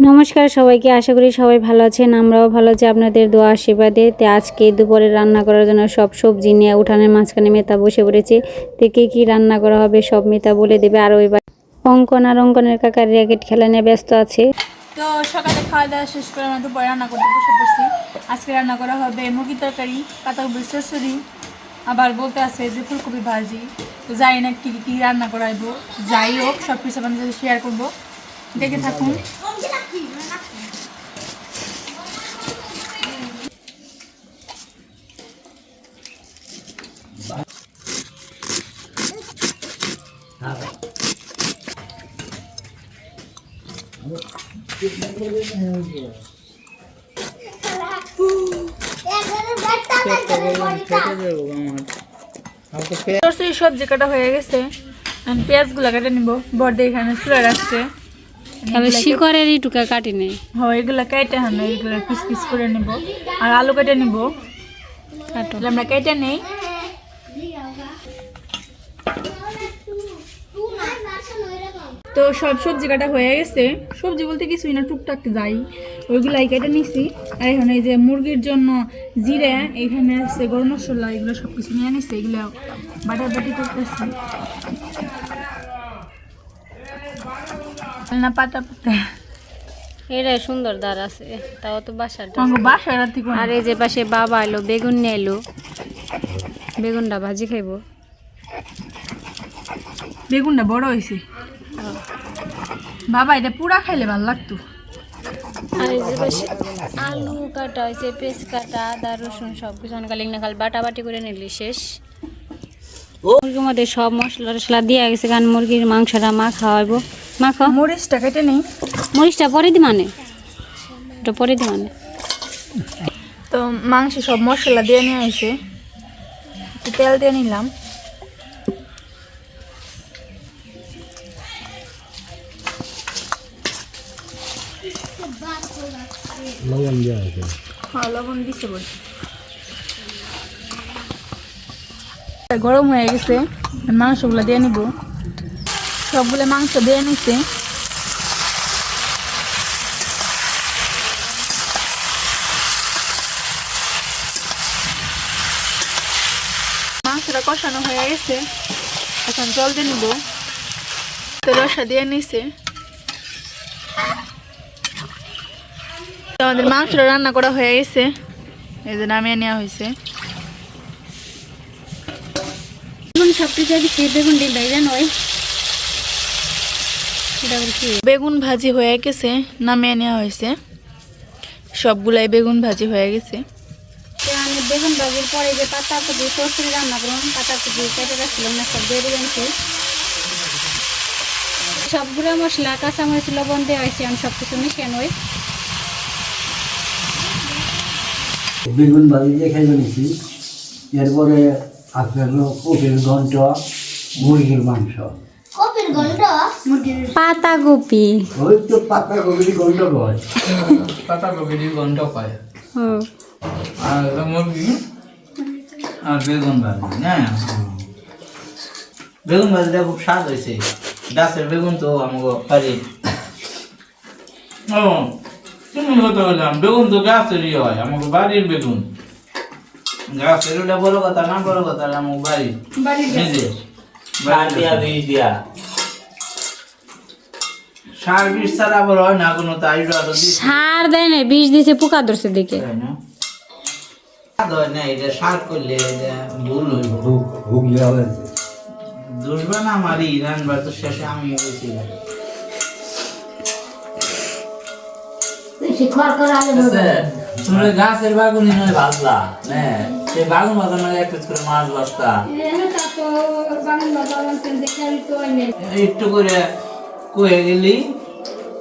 নমস্কার সবাইকে, আশা করি সবাই ভালো আছেন, আমরাও ভালো আছি, আপনাদের দোয়া আশীর্বাদে। তো আজকে দুপুরে রান্না করার জন্য সব সবজি নিয়ে উঠানের মাঝখানে মেতা বসে পড়েছে। তো কে রান্না করা হবে সব মেতা বলে দেবে আর ওই বা- অঙ্কন আর অঙ্কনের কাকার র্যাকেট খেলা নিয়ে ব্যস্ত আছে। তো সকালে খাওয়া দাওয়া শেষ করে আমরা দুপুরে রান্না করতে বসে পড়ছি। আজকে রান্না করা হবে মুরগির তরকারি পাতাকপির চচ্চড়ি আবার বলতে আছে যে ফুলকপি ভাজি। তো জানি না কী কী রান্না করাইবো। যাই হোক সব কিছু আপনাদের শেয়ার করব। দেখে থাকুন। সবজি কাটা হয়ে গেছে। এখন পেঁয়াজগুলো কেটে নিব। বর্দে এখানে চুলে রাখছে। তবে শিকড়ের টুকা কাটি নেই। হ্যাঁ এগুলো কেটে হ্যাঁ এগুলো পিস পিস করে নিব। আর আলু কেটে নিব। কাটো। আমরা কেটে নেই। তো সব সবজি কাটা হয়ে গেছে। সবজি বলতে কিছুই না টুকটাক যাই। ওইগুলাই কেটে নিছি। আর এখানে এই যে মুরগির জন্য জিরে এখানে আছে গরম মশলা এগুলো সব কিছু নিয়ে নিছি এগুলো বাটা বাটি করতেছি। না পাতা পাতা? এটাই সুন্দর দাঁড় আছে তাও তো বাসাটা। আর এই যে পাশে বাবা এলো বেগুন নিয়ে এলো। বেগুনটা ভাজি খাইবো। বেগুনটা বড় হয়েছে বাবা এটা পুরা খাইলে ভালো লাগতো। আর এই যে পাশে আলু কাটা হয়েছে পেঁয়াজ কাটা আদা রসুন সব কিছু অনেক না খালি বাটা বাটি করে নিলি শেষ। মুরগির মধ্যে সব মশলা টসলা দিয়ে গেছে কারণ মুরগির মাংসটা মা খাওয়াইবো। মা খাও মরিচটা কেটে নেই। মরিচটা পরে দি মানে? ওটা পরে দি মানে। তো মাংসে সব মশলা দিয়ে নিয়ে আসে তেল দিয়ে নিলাম। হ্যাঁ লবণ দিছে বলছি। গরম হয়ে গেছে মাংসগুলো দিয়ে নিব। সবগুলো মাংস দিয়ে নিছে। মাংসটা কষানো হয়ে গেছে। এখন জল দিয়ে নিব। তো রসা দিয়ে নিছে। আমাদের মাংসটা রান্না করা হয়ে গেছে। এই যে নামিয়ে নেওয়া হয়েছে। সব কিছু বেগুন এটা আবার কি বেগুন ভাজি হয়ে গেছে নামিয়ে নেওয়া হয়েছে। সবগুলাই বেগুন ভাজি হয়ে গেছে। তো আমি বেগুন ভাজির পরে যে পাতা কপি সরষে রান্না করলাম পাতা কপি কেটে রাখছিলাম না সব শেষ সবগুলো মশলা কাঁচামরিচ লবণ দেওয়া হয়েছে আমি সব কিছু মিশিয়ে নই বেগুন ভাজি দিয়ে খাইবে নিছি। এরপরে আপনার কপির ঘন্ট মুরগির মাংস। পাতা কপি ওই তো গন্ধ পায়। আর মুরগি? আর বেগুন ভাজি না? বেগুন ভাজিটা খুব স্বাদ হয়েছে। গাছের বেগুন তো আমাকে পারি ও তুমি কথা বললাম বেগুন তো গাছেরই হয় আমাকে বাড়ির বেগুন। গাছের ওটা বড় কথা না বড় কথা আমাকে বাড়ি নিজে দিয়া বীজ দিয়া। সার বিষ ছাড়া আবার হয় না কোনো তাই সার দেয় না বিষ দিছে পোকা ধরছে দিকে না? হয় এটা সার করলে ভুল হইব। হুক হবে দুশবা না আমারই রানবার তো শেষে আমি হয়েছিলাম তুমি গাছের বাগুনি নয় ভাজলা না? সেই বাগুন করে মাছ বাস্তা একটু করে কয়ে গেলি।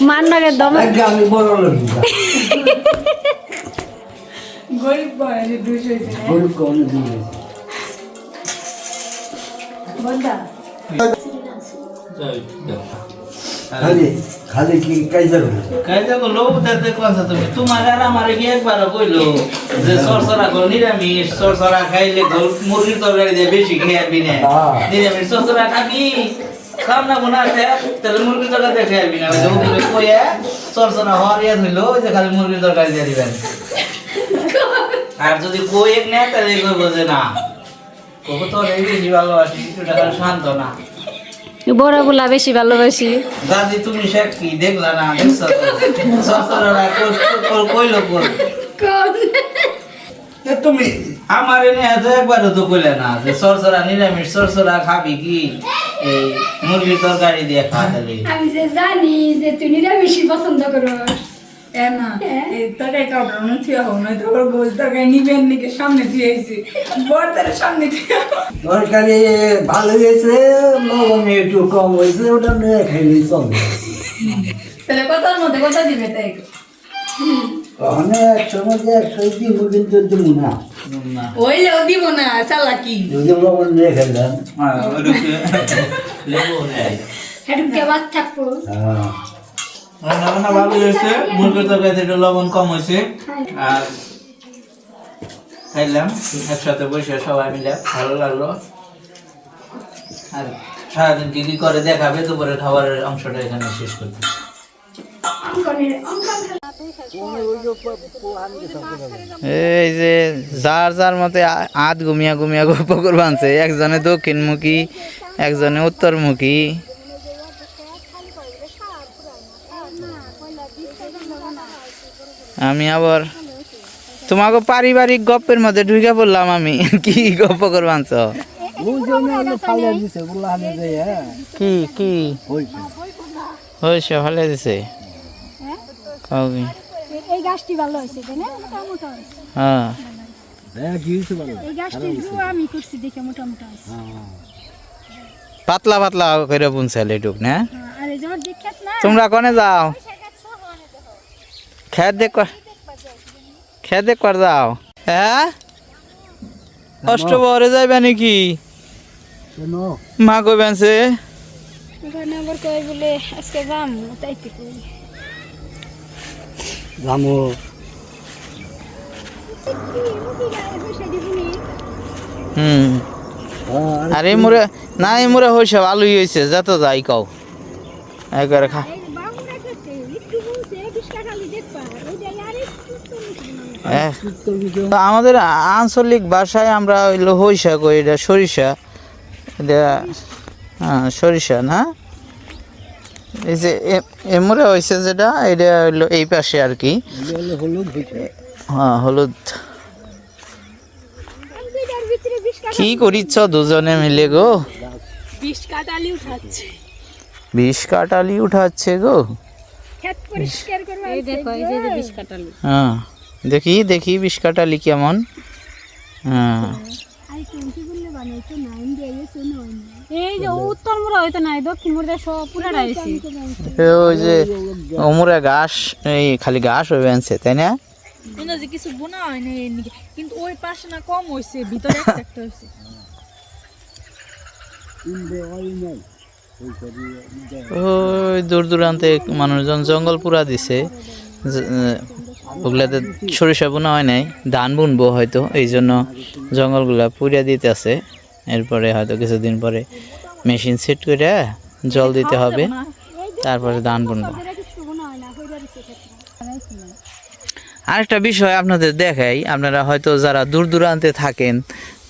মান্নাকে দম আমি বড় লোক। গরিব বয় যে হয়েছে? গরিব কমে দিয়ে বন্ধা খালি খালি কি কাজে করে কাইজা গো লোক দেখতে কোনসা তুমি তোমার আর আমার কি একবার কইলো যে সরসরা গো নিরামিষ সরসরা খাইলে গো মুরগির তরকারি দিয়ে বেশি খেয়াবি না। নিরামিষ সরসরা খাবি খাম না বোনা আছে তাহলে মুরগির তরকারি দিয়ে খেয়াবি না ওই যে উপরে কইয়া সরসরা হরিয়া ধইলো ওই যে খালি মুরগির তরকারি দিয়ে দিবেন। আর যদি কই এক নেয় তাহলে কইবো যে না। কবো তোর এই বেশি ভালোবাসি খালি শান্ত না বড়গুলা বেশি ভালোবাসি। দাদি তুমি কি দেখলা না দেখছ? সরসরা কইলো কোন? এ তুমি আমার এনে এত একবারও তো কইলে না যে সরসরা নিরামিষ সরসরা খাবি কি? এই মুরগির তরকারি দিয়ে খাওয়াতে আমি যে জানি যে তুই নিরামিষই পছন্দ করো এ তরকারি কাউকে অন্য থুয়া হোক নয় তোর গোল তরকারি নিবেন নাকি? সামনে থুয়ে আইছি। বড়দের সামনে থুয়ে তরকারি ভালো হয়েছে লবণ একটু কম হয়েছে ওটা নিয়ে খাইলে চলবে তাহলে কথার মধ্যে কথা দিবে তাই কিন্তু দিব না। ওইলেও দিব না চালাকি যদি লবণ নিয়ে খাইলাম লেবু বাদ থাকব রান্না বান্না ভালো হয়েছে মুরগির তরকারিতে একটু লবণ কম হয়েছে আর খাইলাম একসাথে বসে সবাই মিলে ভালো লাগল আর সারাদিন কি কি করে দেখাবে দুপুরে খাবারের অংশটা এখানে শেষ করতে এই যে যার যার মতে আধ ঘুমিয়া ঘুমিয়া গল্প করবানছে একজনে দক্ষিণমুখী একজনে উত্তরমুখী। আমি আবার তোমাকে পারিবারিক গপ্পের মধ্যে ঢুকে পড়লাম আমি। কি গপ্প করবানছ কি কি? হয়েছে ভালো দিছে। কাউ এই গাছটি ভালো হয়েছে তাই না? হয়েছে। হ্যাঁ। এই গাছটি জু আমি করছি দেখে মোটামুটি হয়েছে। পাতলা পাতলা করে বুনছিল এটুক না? হ্যাঁ, না? তোমরা কোনে যাও? খেত দেখ খেত দেখ কর যাও। হ্যাঁ? অষ্টবরে যাইবে নাকি? মা কইবেন সে বলে আজকে যাম তাই হুম। হ্যাঁ আর এই মোরে না এই মোরে হয়েছে ভালোই হয়েছে যত যাই কও। একবারে খা। আমাদের আঞ্চলিক ভাষায় আমরা হইল হইসা কই এটা সরিষা। এটা হ্যাঁ সরিষা না? এই যে এ- এমরে হয়েছে যেটা এটা হইল এই পাশে আর কি। হ্যাঁ হলুদ। কি করিচ্ছ দুজনে মিলে গো? বিষ কাটালি উঠাচ্ছে। বিষ কাটালি উঠাচ্ছে গো। খেত পরিষ্কার করবা এই দেখো এই যে যে বিষ কাটালি। হ্যাঁ দেখি দেখি বিষ কাটালি কেমন। হ্যাঁ। কোন এই যে উত্তর মোড়া হইতো নাই দক্ষিণ মোড়া সব পুরাটা ওই যে অমরে ঘাস এই খালি ঘাস হয়ে আনছে তাই না? মনে যে কিছু বোনা হয় না কিন্তু ওই পাশে না কম হয়েছে ভিতরে একটা ওই দূর দূরান্তে মানুষজন জঙ্গল পুরা দিছে। ওগুলাতে সরিষা বোনা হয় নাই ধান বুনবো হয়তো এই জন্য জঙ্গলগুলা পুড়িয়া দিতে আছে এরপরে হয়তো কিছুদিন পরে মেশিন সেট করে জল দিতে হবে। তারপরে ধান বুনবো। আরেকটা বিষয় আপনাদের দেখাই আপনারা হয়তো যারা দূর দূরান্তে থাকেন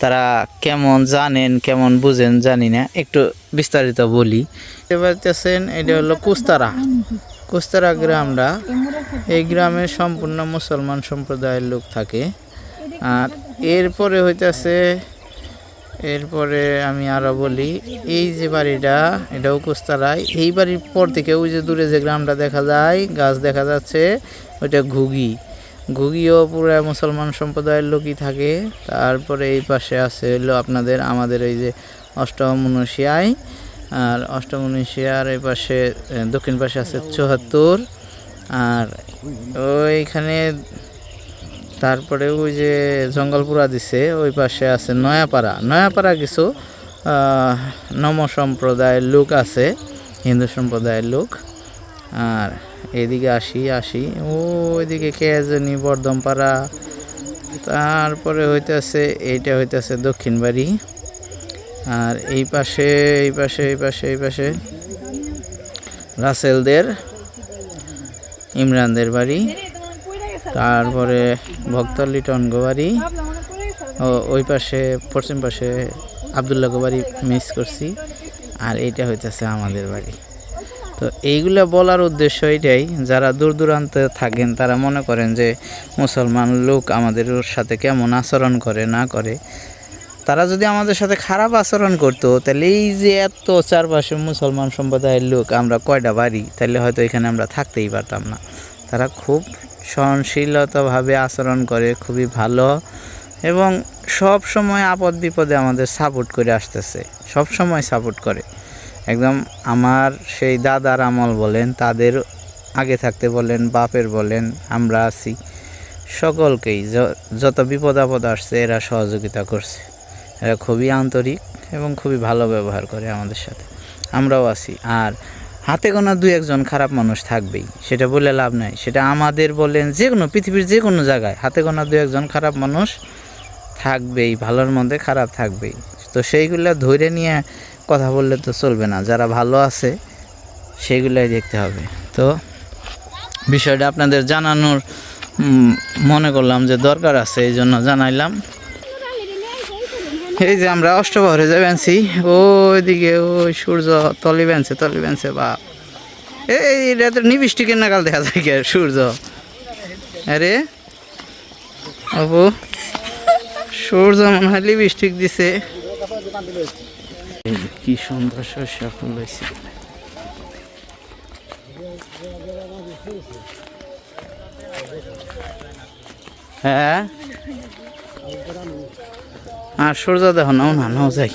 তারা কেমন জানেন কেমন বুঝেন জানি না একটু বিস্তারিত বলি। পারতেছেন এটা হলো কুস্তারা। কুস্তারা গ্রামটা এই গ্রামে সম্পূর্ণ মুসলমান সম্প্রদায়ের লোক থাকে। আর এরপরে হইতেছে এরপরে আমি আরও বলি, এই যে বাড়িটা এটাও কুস্তারায় এই বাড়ির পর থেকে ওই যে দূরে যে গ্রামটা দেখা যায়, গাছ দেখা যাচ্ছে, ওইটা ঘুগি ঘুগিও পুরো মুসলমান সম্প্রদায়ের লোকই থাকে। তারপরে এই পাশে আছে হলো আপনাদের, আমাদের এই যে অষ্টম মনুষিয়ায়। আর অষ্টমনীষী আর এই পাশে দক্ষিণ পাশে আছে চুয়াত্তর। আর ওইখানে তারপরে ওই যে জঙ্গলপুরা দিছে, ওই পাশে আছে নয়াপাড়া। নয়াপাড়া কিছু নম সম্প্রদায়ের লোক আছে, হিন্দু সম্প্রদায়ের লোক। আর এদিকে আসি আসি ও ওইদিকে কেয়াজনি বর্ধমপাড়া। তারপরে হইতেছে, এইটা হইতেছে দক্ষিণ বাড়ি আর এই পাশে এই পাশে এই পাশে এই পাশে রাসেলদের, ইমরানদের বাড়ি। তারপরে ভক্তলি টনগো বাড়ি ও ওই পাশে, পশ্চিম পাশে আবদুল্লাহ গোবারি মিস করছি। আর এইটা হইতেছে আমাদের বাড়ি। তো এইগুলা বলার উদ্দেশ্য এটাই, যারা দূর দূরান্তে থাকেন, তারা মনে করেন যে মুসলমান লোক আমাদের সাথে কেমন আচরণ করে, না করে। তারা যদি আমাদের সাথে খারাপ আচরণ করতো, তাহলে এই যে এত চারপাশে মুসলমান সম্প্রদায়ের লোক, আমরা কয়টা বাড়ি, তাহলে হয়তো এখানে আমরা থাকতেই পারতাম না। তারা খুব সহনশীলতাভাবে আচরণ করে, খুবই ভালো এবং সব সময় আপদ বিপদে আমাদের সাপোর্ট করে আসতেছে, সব সময় সাপোর্ট করে। একদম আমার সেই দাদার আমল বলেন, তাদের আগে থাকতে বলেন, বাপের বলেন, আমরা আছি। সকলকেই যত বিপদ আপদ আসছে, এরা সহযোগিতা করছে। এরা খুবই আন্তরিক এবং খুবই ভালো ব্যবহার করে আমাদের সাথে। আমরাও আছি। আর হাতে গোনা দুই একজন খারাপ মানুষ থাকবেই, সেটা বলে লাভ নাই। সেটা আমাদের বলেন যে কোনো পৃথিবীর যে কোনো জায়গায় হাতে গোনা দুই একজন খারাপ মানুষ থাকবেই, ভালোর মধ্যে খারাপ থাকবেই। তো সেইগুলো ধরে নিয়ে কথা বললে তো চলবে না, যারা ভালো আছে সেইগুলাই দেখতে হবে। তো বিষয়টা আপনাদের জানানোর মনে করলাম যে দরকার আছে এই জন্য জানাইলাম। এই যে আমরা অষ্টবহরে যাই বেঞ্চি, ওইদিকে ওই সূর্য তলি বেঞ্চে তলি বেঞ্চে, বা এই এটা তো নিবিষ্টিকের নাগাল দেখা যায় কি সূর্য? আরে অপু সূর্য মনে হয় লিপস্টিক দিছে। কি সুন্দর শস্য হয়েছে। হ্যাঁ? আর সূর্য দেখো না না, নাও যাই।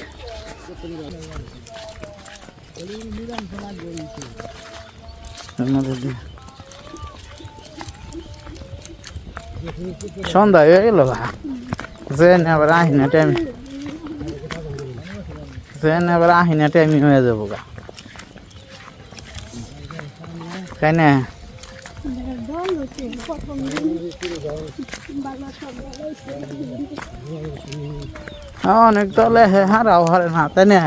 সন্ধ্যা হয়ে গেল গা। যেন আবার আহিনা টাইম যেন আবার আহিনা টাইম হয়ে যাব গা। তাই না? প্রথম অনেক দলে হারাও হারে না তাই না?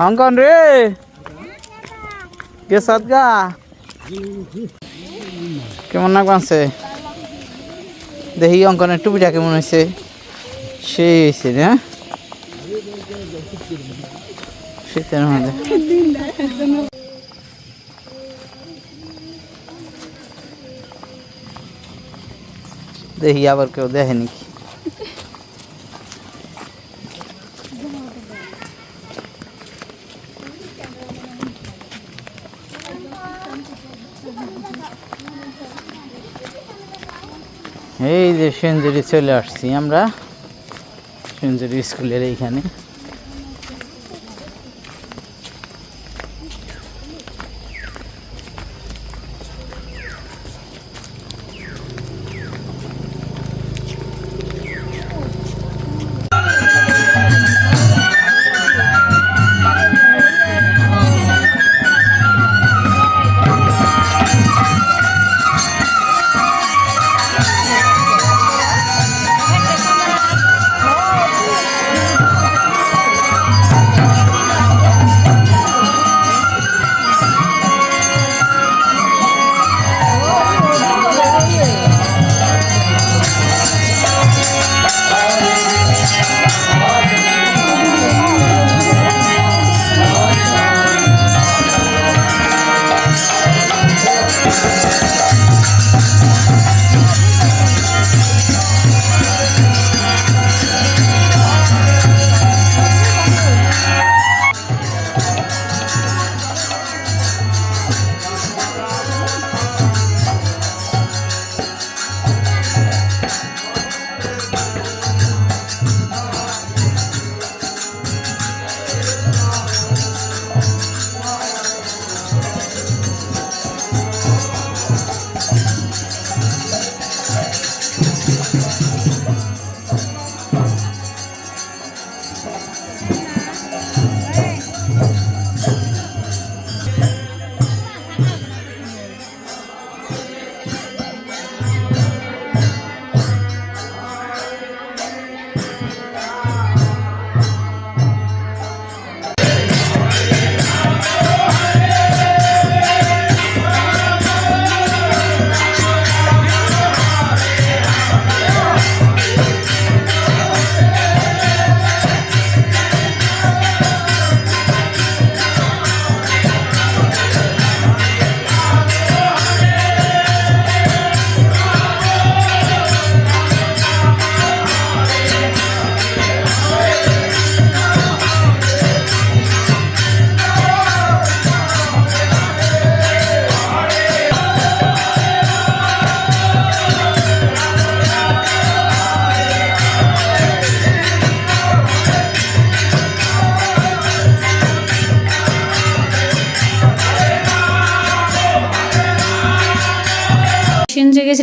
অঙ্কন রে! কে সদগা কেমন না পাচ্ছে দেখি অঙ্কনের টুপিটা কেমন হয়েছে। সেই হয়েছে হ্যাঁ? শীতের মধ্যে দেখি আবার কেউ দেখেনি নাকি। এই যে সেঞ্জুরি চলে আসছি আমরা সেঞ্জুরি স্কুলের এইখানে।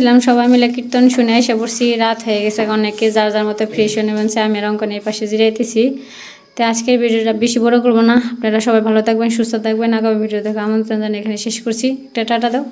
গেছিলাম সবাই মিলে কীর্তন শুনে এসে পড়ছি। রাত হয়ে গেছে অনেকে যার যার মতো ফ্রেশ হয়ে নেবেন আমি অঙ্কনের পাশে জিরাইতেছি। তো আজকের ভিডিওটা বেশি বড় করব না। আপনারা সবাই ভালো থাকবেন সুস্থ থাকবেন। আগামী ভিডিও দেখে আমন্ত্রণ জানিয়ে এখানে শেষ করছি। একটা টাটা দাও।